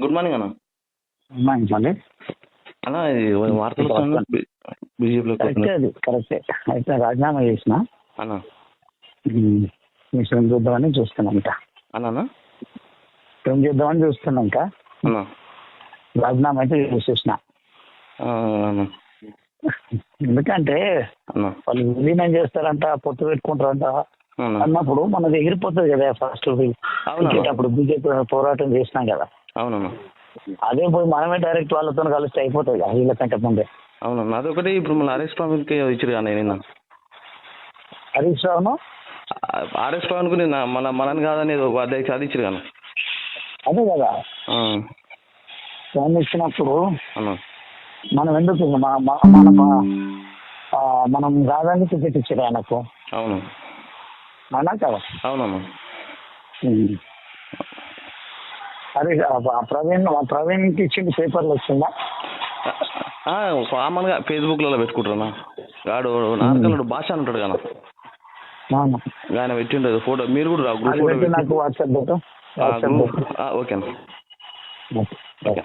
Good morning అన్న. వార్తలు బీజేపీలో అది కరెక్టే అయితే రాజీనామా చేసిన. అన్న. మిషన్ చూద్దామని చూస్తున్నాం ఇంకా. అన్న ఏం చేద్దామని చూస్తున్నాం ఇంకా. అన్న. రాజీనామా అయితే చేసేసిన. ఎందుకంటే వాళ్ళు విలీనం చేస్తారంట పొత్తు పెట్టుకుంటారంట. అన్న. అన్నప్పుడు మనది ఎగిరిపోతుంది కదా ఫస్ట్. అప్పుడు బీజేపీ పోరాటం చేసినాం కదా. అవునన్న అదే పోయి మనమే డైరెక్ట్ వాళ్ళతో కలిస్తే అయిపోతుంది కదా వీళ్ళకంటే ముందే. అవునన్న అదొకటి ఇప్పుడు మన ఆర్ఎస్ పవన్కి ఇచ్చారు కానీ నిన్న. హరీష్ రావును ఆర్ఎస్ పవన్కు నిన్న మన మనని కాదని ఒక అధ్యక్ష అది ఇచ్చారు కానీ అదే కదా. ఫోన్ ఇచ్చినప్పుడు మనం ఎందుకు మన మన- రాజానికి టికెట్ ఇచ్చారు ఆయనకు. అవును. అవునా కదా? అవునన్న ఉమ్. అరే ఆ- ఆ ప్రవీణ్ ఆ ప్రవీణ్కి ఇచ్చింది పేపర్లు వచ్చిందా ఆ, కామన్గా ఫేస్బుక్లలో పెట్టుకుంటారన్న. వాడు నార్కలుడు భాష అని ఉంటాడు కదా. ఆయన పెట్టిండదు ఫోటో. మీరు కూడా నాకు వాట్సాప్ ఓకే. ఓకే.